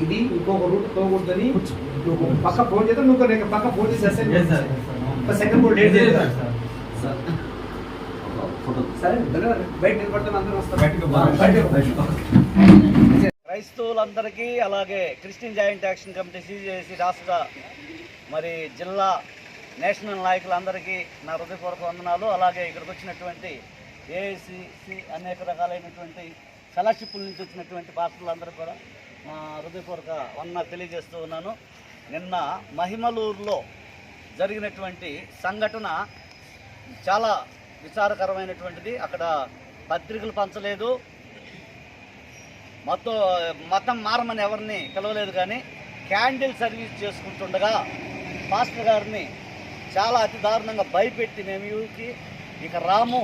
ఇది ఇంకొక రూట్ పోకూడదని పక్క ఫోన్ చేద్దాం నువ్వు నేను పక్క ఫోన్ చేసి సెకండ్ బోర్డు డేట్ Yes, క్రైస్తవులందరికీ అలాగే Christian joint action committee CJC రాష్ట్ర మరి జిల్లా నేషనల్ నాయకులందరికీ నా హృదయపూర్వక వందనాలు. అలాగే ఇక్కడికి వచ్చినటువంటి ఏఐసిసి అనేక రకాలైనటువంటి ఫెలోషిప్ల నుంచి వచ్చినటువంటి పాస్టర్లందరూ కూడా నా హృదయపూర్వక వందనాలు తెలియజేస్తూ ఉన్నాను. నిన్న మహిమలూరులో జరిగినటువంటి సంఘటన చాలా విచారకరమైనటువంటిది. అక్కడ పత్రికలు పంచలేదు. మొత్తం మతం మారమని ఎవరిని కలవలేదు కానీ క్యాండిల్ సర్వీస్ చేసుకుంటుండగా పాస్టర్ గారిని చాలా అతి దారుణంగా భయపెట్టి మేము ఊరికి. ఇక రాము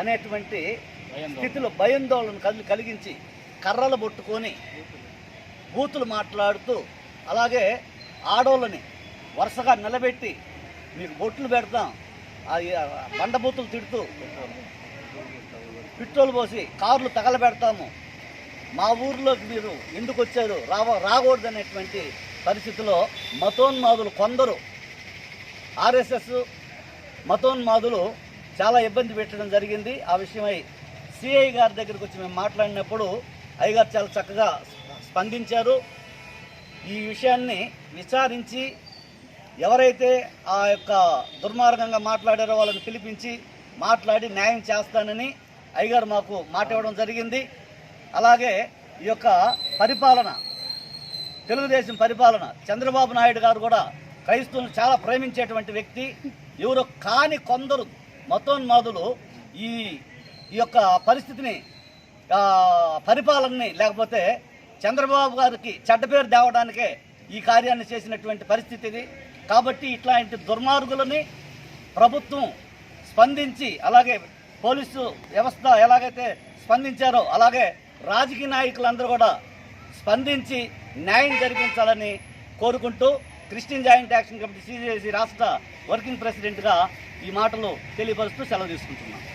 అనేటువంటి స్థితిలో భయాందోళన కలి కలిగించి కర్రలు పట్టుకొని బూతులు మాట్లాడుతూ అలాగే ఆడోళ్ళని వరుసగా నిలబెట్టి మీకు బొట్లు పెడతాం. బండబూతులు తిడుతూ పెట్రోల్ పోసి కార్లు తగలబెడతాము. మా ఊర్లోకి మీరు ఎందుకు వచ్చారు? రావ రాకూడదనేటువంటి పరిస్థితిలో మతోన్మాదులు కొందరు ఆర్ఎస్ఎస్ మతోన్మాదులు చాలా ఇబ్బంది పెట్టడం జరిగింది. ఆ విషయమై సిఐ గారి దగ్గరికి వచ్చి మేము మాట్లాడినప్పుడు అయ్యగారు చాలా చక్కగా స్పందించారు. ఈ విషయాన్ని విచారించి ఎవరైతే ఆ యొక్క దుర్మార్గంగా మాట్లాడారో వాళ్ళని పిలిపించి మాట్లాడి న్యాయం చేస్తానని అయ్యగారు మాకు మాట ఇవ్వడం జరిగింది. అలాగే ఈ యొక్క పరిపాలన తెలుగుదేశం పరిపాలన చంద్రబాబు నాయుడు గారు కూడా క్రైస్తవులను చాలా ప్రేమించేటువంటి వ్యక్తి. ఎవరో కాని కొందరు మతోన్మాదులు ఈ ఈ యొక్క పరిస్థితిని పరిపాలనని లేకపోతే చంద్రబాబు గారికి చెడ్డ పేరు తేవడానికే ఈ కార్యాన్ని చేసినటువంటి పరిస్థితి ఇది. కాబట్టి ఇట్లాంటి దుర్మార్గులని ప్రభుత్వం స్పందించి అలాగే పోలీసు వ్యవస్థ ఎలాగైతే స్పందించారో అలాగే రాజకీయ నాయకులందరూ కూడా స్పందించి న్యాయం జరిపించాలని కోరుకుంటూ Christian joint action committee CJC రాష్ట్ర వర్కింగ్ ప్రెసిడెంట్గా ఈ మాటలు తెలియపరుస్తూ సెలవు తీసుకుంటున్నాను